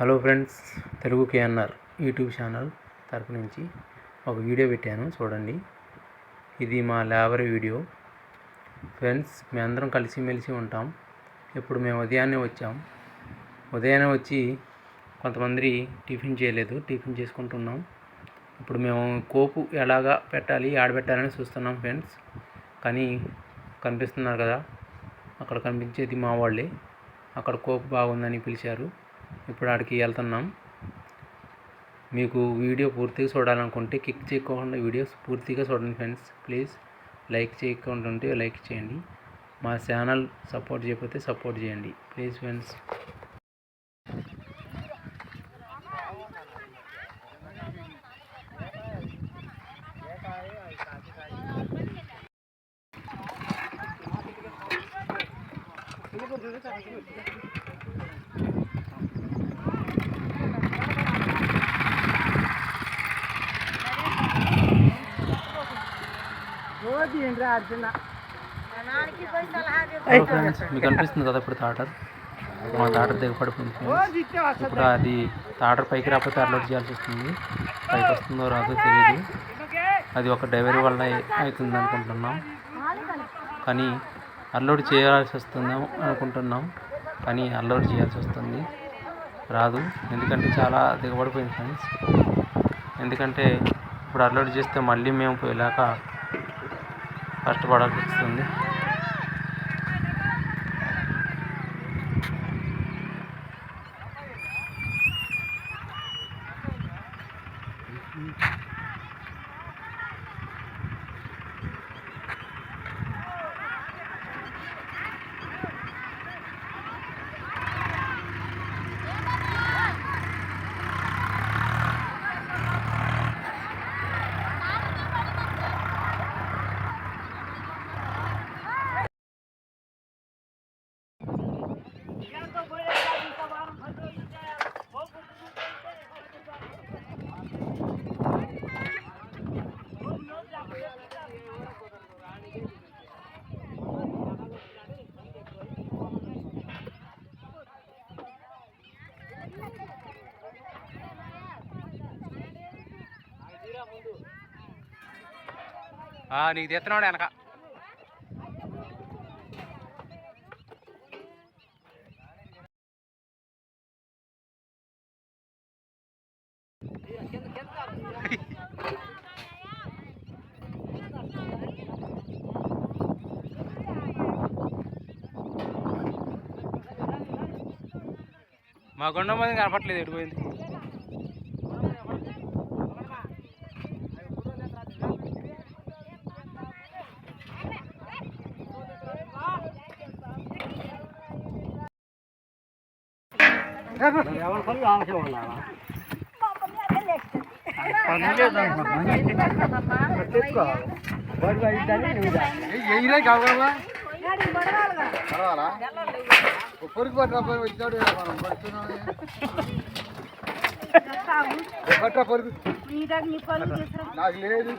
Hello friends Telugu KNR YouTube channel తరపు నుంచి ఒక వీడియో పెట్టాను చూడండి. ఇది మా లేబర్ వీడియో. ఫ్రెండ్స్ మేము అందరం కలిసిమెలిసి ఉంటాం. ఇప్పుడు మేము ఉదయాన్నే వచ్చాం. ఉదయాన్నే వచ్చి కొంతమంది టిఫిన్ చేయలేదు టిఫిన్ చేసుకుంటున్నాం. ఇప్పుడు మేము కోపు ఎలాగా పెట్టాలి ఆడబెట్టాలని చూస్తున్నాం ఫ్రెండ్స్. కానీ కనిపిస్తున్నారు కదా అక్కడ కనిపించేది మా వాళ్ళే. అక్కడ కోపు బాగుందని పిలిచారు. ఇప్పుడు ఆడికి వెళ్తున్నాం. మీకు వీడియో పూర్తిగా చూడాలనుకుంటే కిక్ చేయకుండా వీడియోస్ పూర్తిగా చూడండి ఫ్రెండ్స్. ప్లీజ్ లైక్ చేయకుండా ఉంటే లైక్ చేయండి. మా ఛానల్ సపోర్ట్ చేయకపోతే సపోర్ట్ చేయండి. Please friends Thank friends. మీకు అనిపిస్తుంది కదా ఇప్పుడు తాటర్ మా తాటర్ దగ్గర పడిపోయింది ఫ్రెండ్స్. ఇప్పుడు అది తాటర్ పైకి రాకపోతే అప్లోడ్ చేయాల్సి వస్తుంది. పైకి వస్తుందో రాదో తెలియదు అది ఒక డెలివరీ వల్ల అవుతుంది అనుకుంటున్నాం. కానీ అన్లోడ్ చేయాల్సి వస్తుందేమో అనుకుంటున్నాం. కానీ అన్లోడ్ చేయాల్సి వస్తుంది. రాదు. ఎందుకంటే చాలా దిగబడిపోయింది ఫ్రెండ్స్. ఎందుకంటే ఇప్పుడు అన్లోడ్ చేస్తే మళ్ళీ మేము పోయేలాక కష్టపడాల్సి వస్తుంది. నీకు తెస్తున్నాడు వెనక. మా గుండం మంది కనపట్లేదు ఎడిపోయింది పొరికి పట్టిన వచ్చాడు మనం పడుతున్నాం పొరికి నాకు లేదు.